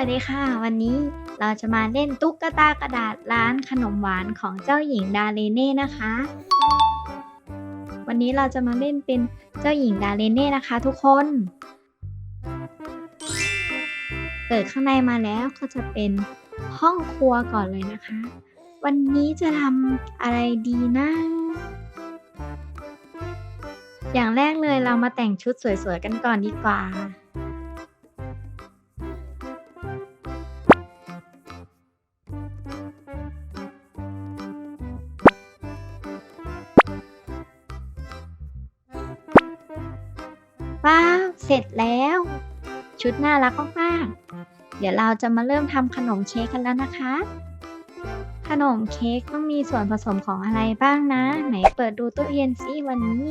วัสดีค่ะ วันนี้เราจะมาเล่นตุ๊กตากระดาษร้านขนมหวานของเจ้าหญิงดาเลเน่นะคะ วันนี้เราจะมาเล่นเป็นเจ้าหญิงดาเลเน่นะคะ ทุกคน เปิดข้างในมาแล้วก็จะเป็นห้องครัวก่อนเลยนะคะ วันนี้จะทำอะไรดีนะอย่างแรกเลยเรามาแต่งชุดสวยๆกันก่อนดีกว่า ชุดน่ารักมากๆ เดี๋ยวเราจะมาเริ่มทำขนมเค้กกันแล้วนะคะ ขนมเค้กต้องมีส่วนผสมของอะไรบ้างนะ ไหนเปิดดูตู้เย็นซิวันนี้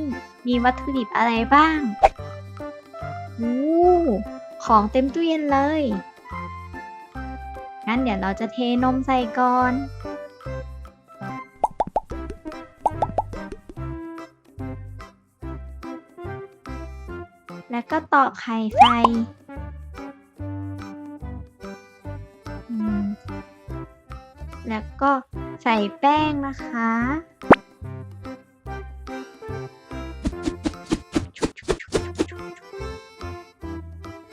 มีวัตถุดิบอะไรบ้างอู้ของเต็มตู้เย็นเลย งั้นเดี๋ยวเราจะเทนมใส่ก่อน แล้วก็ตอกไข่ใส่ แล้วก็ใส่แป้งนะคะ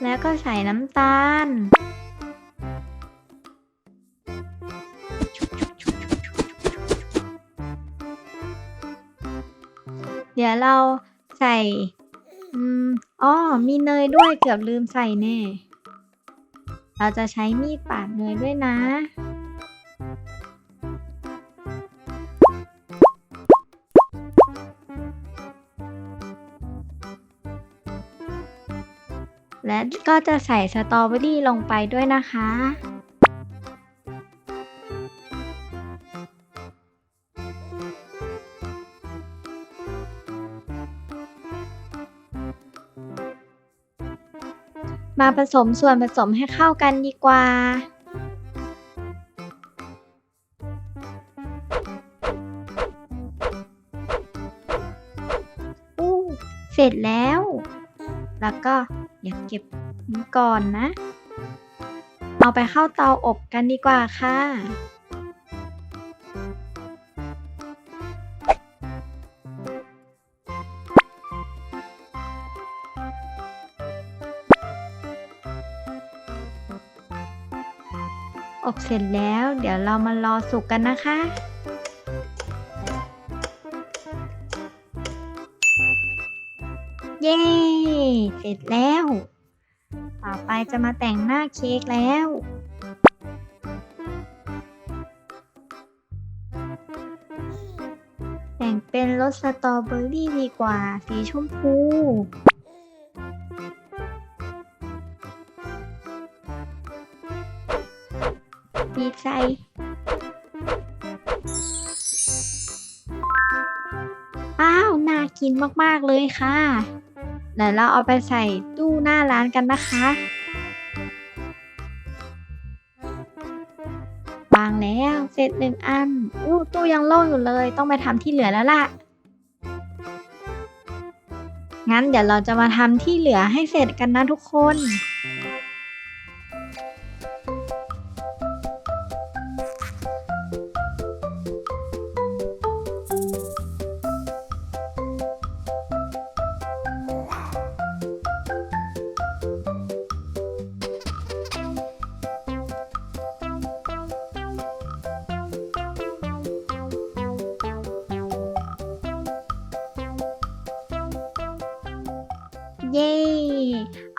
แล้วก็ใส่น้ำตาล เดี๋ยวเราใส่อ๋อ มีเนยด้วยเกือบลืมใส่แน่ เราจะใช้มีดปาดเนยด้วยนะ และก็จะใส่สตรอเบอรี่ลงไปด้วยนะคะ มาผสมส่วนผสมให้เข้ากันดีกว่าอู้เสร็จแล้ว แล้วก็อย่าเก็บก่อนนะ เอาไปเข้าเตาอบกันดีกว่าค่ะ อบเสร็จแล้วเดี๋ยวเรามารอสุกกันนะคะเย้ เสร็จแล้ว ต่อไปจะมาแต่งหน้าเค้กแล้ว แต่งเป็นรสสตรอเบอรี่ดีกว่า สีชมพูดีใจอ้าว น่ากินมาก ๆ เลยค่ะ เดี๋ยวเราเอาไปใส่ตู้หน้าร้านกันนะคะวางแล้วเสร็จหนึ่งอันอู้ตู้ยังโล่งอยู่เลย ต้องไปทำที่เหลือแล้วล่ะ งั้นเดี๋ยวเราจะมาทำที่เหลือให้เสร็จกันนะทุกคน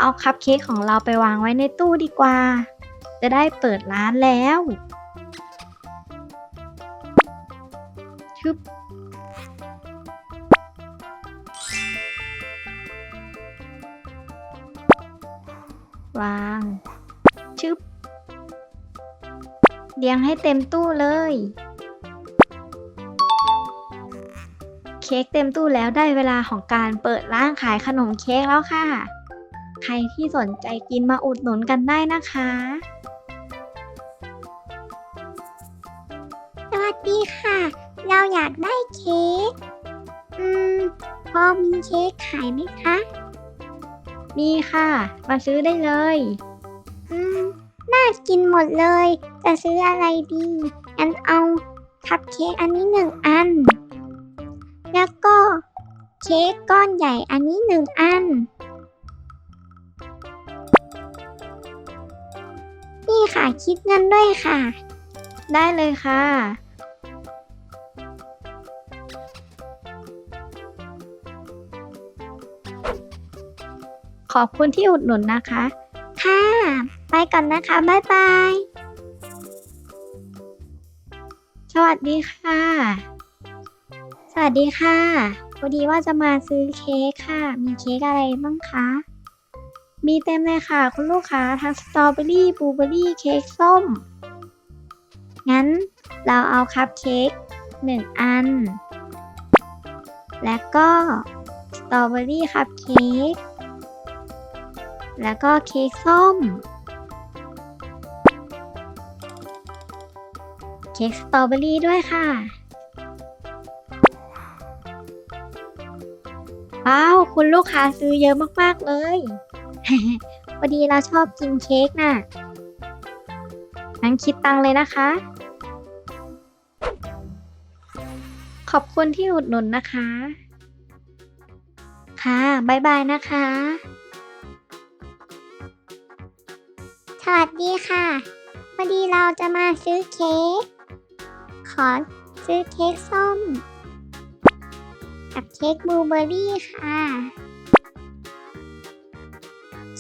เอาคัพเค้กของเราไปวางไว้ในตู้ดีกว่า จะได้เปิดร้านแล้วชึบวางชึบเรียงให้เต็มตู้เลย เค้กเต็มตู้แล้วได้เวลาของการเปิดร้านขายขนมเค้กแล้วค่ะ ใครที่สนใจกินมาอุดหนุนกันได้นะคะ สวัสดีค่ะ เราอยากได้เค้ก อืม พอมีเค้กขายไหมคะ มีค่ะ มาซื้อได้เลย อืม น่ากินหมดเลย จะซื้ออะไรดีงั้นเอาคัพเค้กอันนี้หนึ่งอัน แล้วก็เค้กก้อนใหญ่อันนี้หนึ่งอัน ค่ะ คิดเงินด้วยค่ะ ได้เลยค่ะ ขอบคุณที่อุดหนุนนะคะ ค่ะ ไปก่อนนะคะ บ๊ายบาย สวัสดีค่ะ สวัสดีค่ะ พอดีว่าจะมาซื้อเค้กค่ะ มีเค้กอะไรบ้างคะ มีเต็มเลยค่ะ คุณลูกค้าทั้งสตรอเบอรี่บลูเบอรี่เค้กส้ม งั้นเราเอาคัพเค้กหนึ่งอัน และก็สตรอเบอรี่คัพเค้กแล้วก็เค้กส้ม เค้กสตรอเบอรี่ด้วยค่ะ ว้าว คุณลูกค้าซื้อเยอะมาก ๆ เลย พอดีเราชอบกินเค้กน่ะงั้นคิดตังเลยนะคะ ขอบคุณที่อุดหนุนนะคะ ค่ะบ๊ายบายนะคะ สวัสดีค่ะ พอดีเราจะมาซื้อเค้ก ขอซื้อเค้กส้ม กับเค้กบลูเบอร์รี่ค่ะ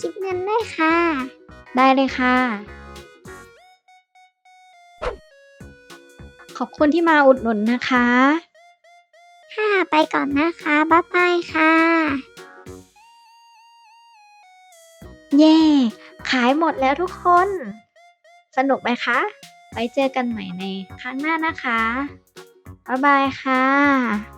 คิดเงินด้วยค่ะ ได้เลยค่ะ ขอบคุณที่มาอุดหนุนนะคะ ค่ะไปก่อนนะคะบ๊ายบายค่ะ เย่ขายหมดแล้วทุกคน สนุกไหมคะ ไว้เจอกันใหม่ในครั้งหน้านะคะบ๊ายบายค่ะ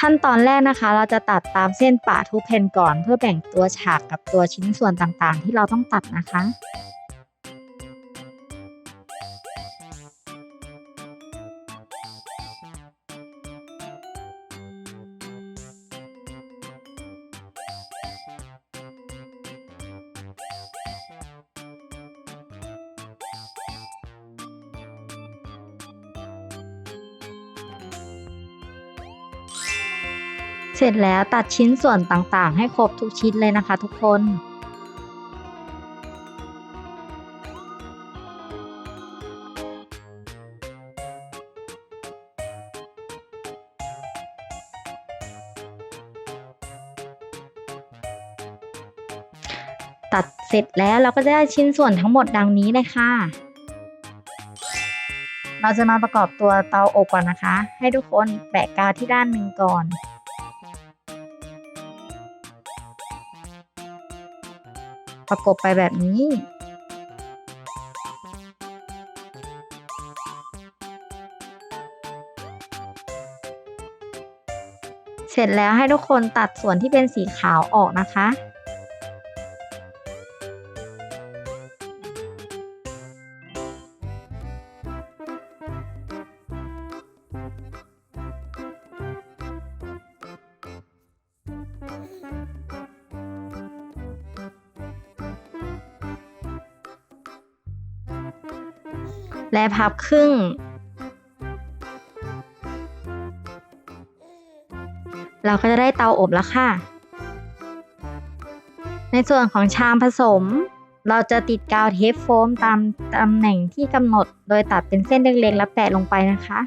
ขั้นตอนแรกนะคะ เราจะตัดตามเส้นป่าทุกเพนก่อน เพื่อแบ่งตัวฉากกับตัวชิ้นส่วนต่างๆ ที่เราต้องตัดนะคะ เสร็จแล้วตัดชิ้นส่วนต่างๆ ให้ครบทุกชิ้นเลยนะคะทุกคนตัดเสร็จแล้วเราก็จะได้ชิ้นส่วนทั้งหมดดังนี้เลยค่ะ เราจะมาประกอบตัวเตาอบก่อนนะคะ ให้ทุกคนแปะกาวที่ด้านหนึ่งก่อน ประกบไปแบบนี้ เสร็จแล้วให้ทุกคนตัดส่วนที่เป็นสีขาวออกนะคะ และพับครึ่ง เราก็จะได้เตาอบแล้วค่ะ ในส่วนของชามผสม เราจะติดกาวเทปโฟมตามตำแหน่งที่กำหนด โดยตัดเป็นเส้นเล็กๆแล้วแปะลงไปนะคะ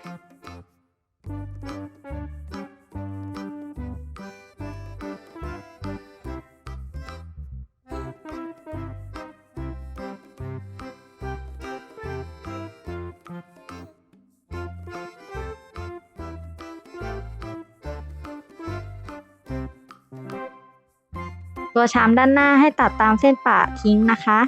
ตัวชามด้านหน้าให้ตัดตามเส้นปะทิ้งนะคะ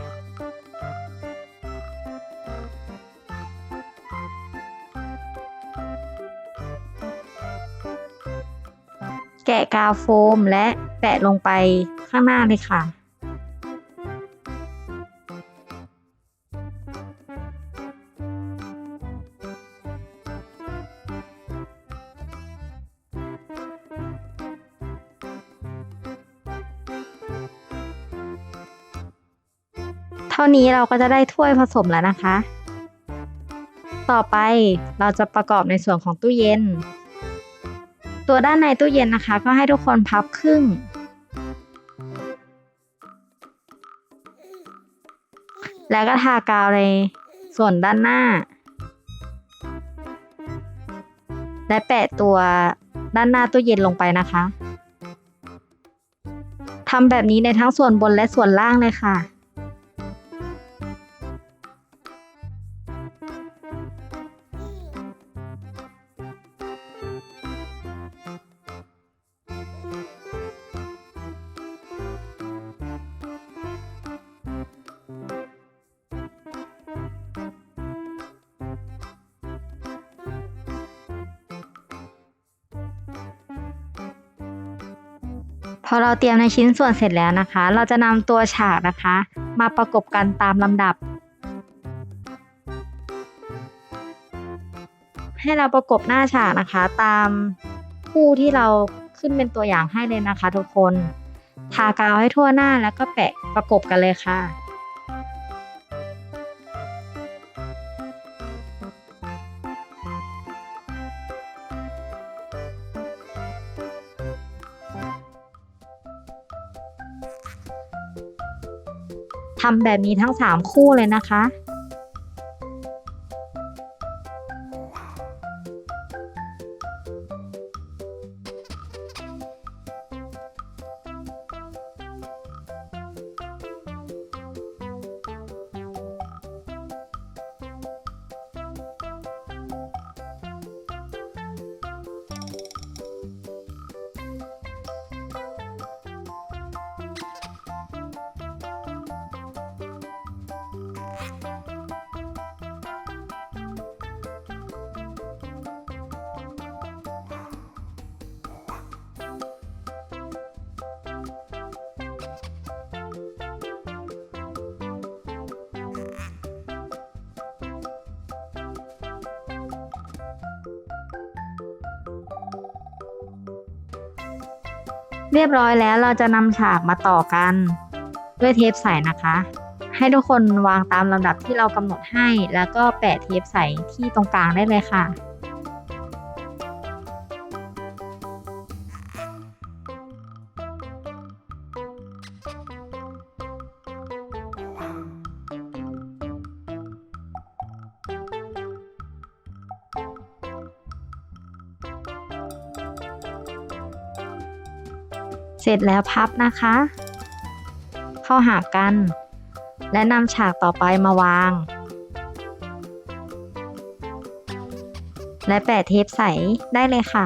แกะกาวโฟมและแปะลงไปข้างหน้าเลยค่ะ เท่านี้เราก็จะได้ถ้วยผสมแล้วนะคะ ต่อไปเราจะประกอบในส่วนของตู้เย็น ตัวด้านในตู้เย็นนะคะ ก็ให้ทุกคนพับครึ่ง แล้วก็ทากาวในส่วนด้านหน้า และแปะตัวด้านหน้าตู้เย็นลงไปนะคะทำแบบนี้ในทั้งส่วนบนและส่วนล่างเลยค่ะ อเราเตรียมในชิ้นส่วนเสร็จแล้วนะคะ เราจะนำตัวฉากนะคะ มาประกบกันตามลำดับ ให้เราประกบหน้าฉากนะคะ ตามคู่ที่เราขึ้นเป็นตัวอย่างให้เลยนะคะ ทุกคน ทากาวให้ทั่วหน้าแล้วก็แปะประกบกันเลยค่ะำแบบนี้ทั้ง 3 คู่เลยนะคะ เรียบร้อยแล้วเราจะนำฉากมาต่อกัน ด้วยเทปใสนะคะ ให้ทุกคนวางตามลำดับที่เรากำหนดให้ แล้วก็แปะเทปใสที่ตรงกลางได้เลยค่ะ เสร็จแล้วพับนะคะ เข้าหากัน และนำฉากต่อไปมาวาง และแปะเทปใสได้เลยค่ะ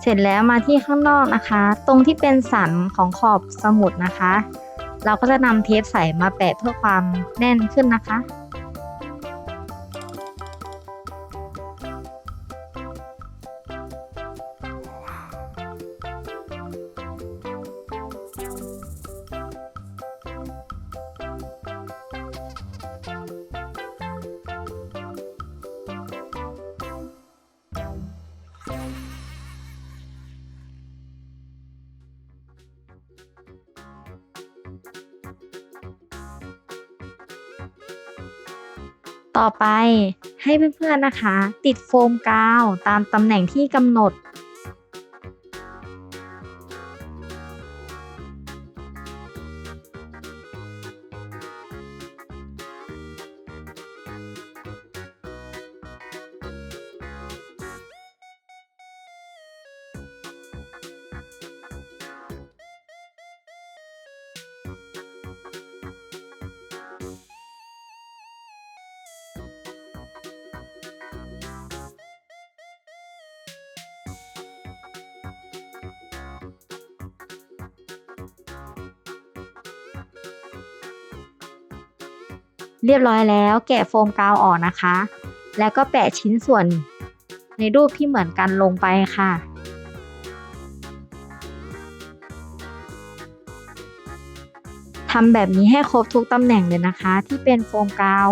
เสร็จแล้วมาที่ข้างนอกนะคะ ตรงที่เป็นสันของขอบสมุดนะคะ เราก็จะนำเทปใสมาแปะเพื่อความแน่นขึ้นนะคะ ต่อไปให้เพื่อนๆนะคะ ติดโฟมกาวตามตำแหน่งที่กำหนด เรียบร้อยแล้วแกะโฟมกาวออกนะคะ แล้วก็แปะชิ้นส่วนในรูปที่เหมือนกันลงไปค่ะ ทำแบบนี้ให้ครบทุกตำแหน่งเลยนะคะ ที่เป็นโฟมกาว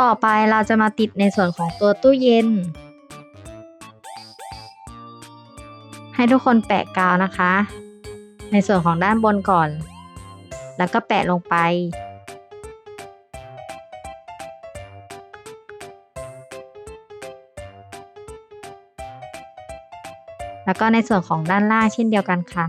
ต่อไปเราจะมาติดในส่วนของตัวตู้เย็น ให้ทุกคนแปะกาวนะคะ ในส่วนของด้านบนก่อน แล้วก็แปะลงไปแล้วก็ในส่วนของด้านล่างเช่นเดียวกันค่ะ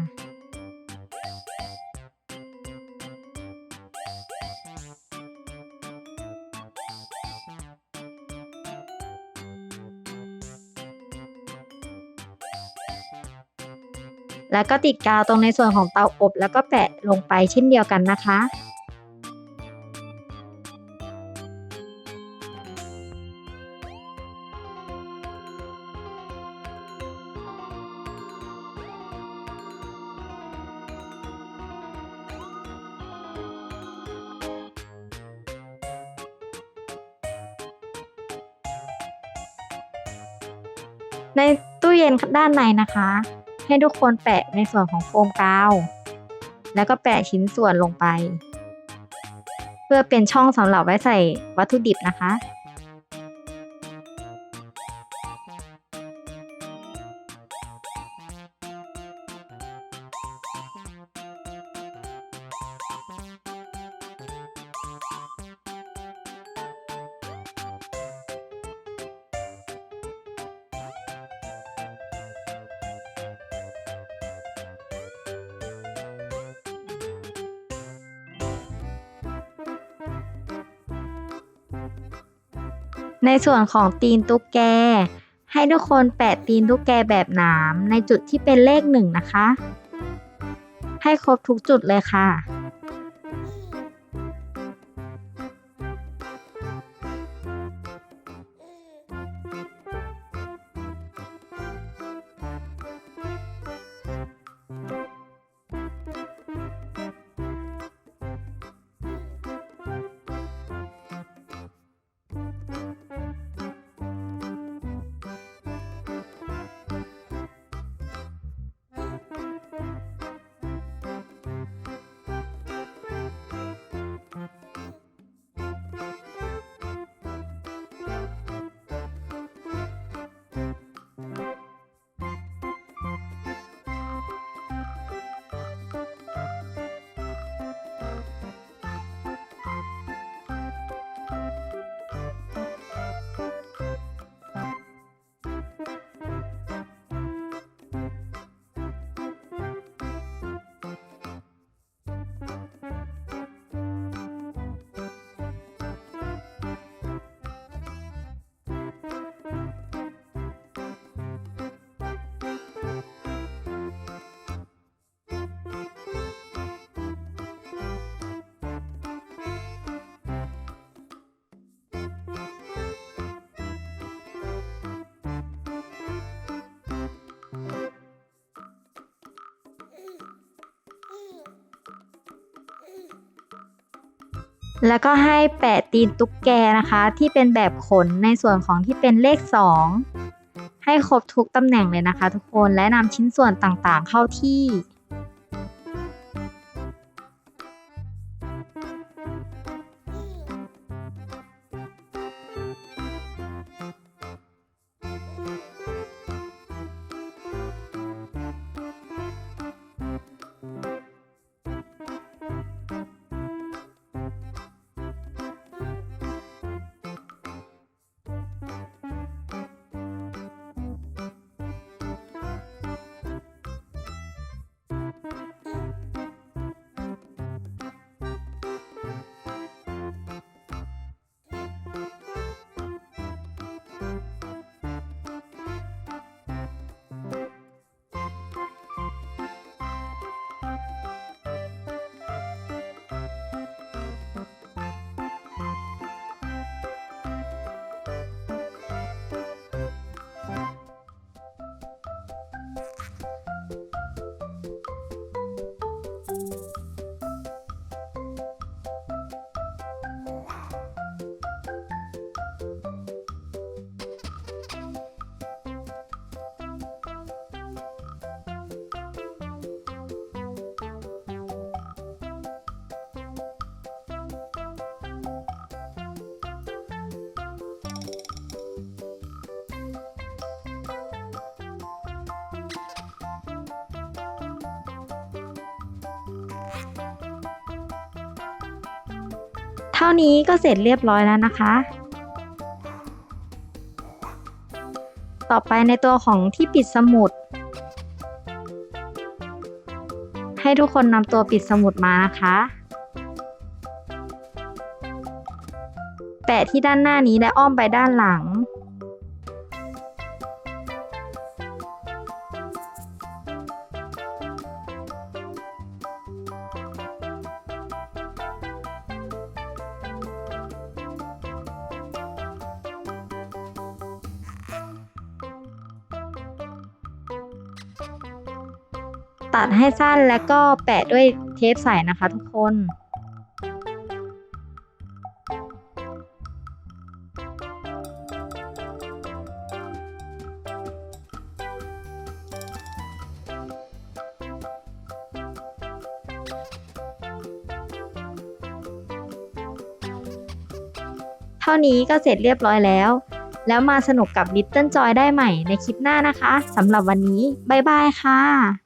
แล้วก็ติดกาวตรงในส่วนของเตาอบ แล้วก็แปะลงไปเช่นเดียวกันนะคะ ในตู้เย็นด้านในนะคะ ให้ทุกคนแปะในส่วนของโฟมกาว แล้วก็แปะชิ้นส่วนลงไป เพื่อเป็นช่องสำหรับไว้ใส่วัตถุดิบนะคะ ในส่วนของตีนตุ๊กแก ให้ทุกคนแปะตีนตุ๊กแกแบบหนามในจุดที่เป็นเลขหนึ่งนะคะ ให้ครบทุกจุดเลยค่ะ แล้วก็ให้แปะตีนตุ๊กแกนะคะ ที่เป็นแบบขนในส่วนของที่เป็นเลข 2 ให้ครบทุกตำแหน่งเลยนะคะ ทุกคนและนำชิ้นส่วนต่างๆเข้าที่ เท่านี้ก็เสร็จเรียบร้อยแล้วนะคะ ต่อไปในตัวของที่ปิดสมุด ให้ทุกคนนำตัวปิดสมุดมานะคะ แปะที่ด้านหน้านี้และอ้อมไปด้านหลัง ตัดให้สั้นแล้วก็แปะด้วยเทปใสนะคะทุกคนเท่านี้ก็เสร็จเรียบร้อยแล้ว แล้วมาสนุกกับ Little Joy ได้ใหม่ในคลิปหน้านะคะ สำหรับวันนี้ บ๊ายบายค่ะ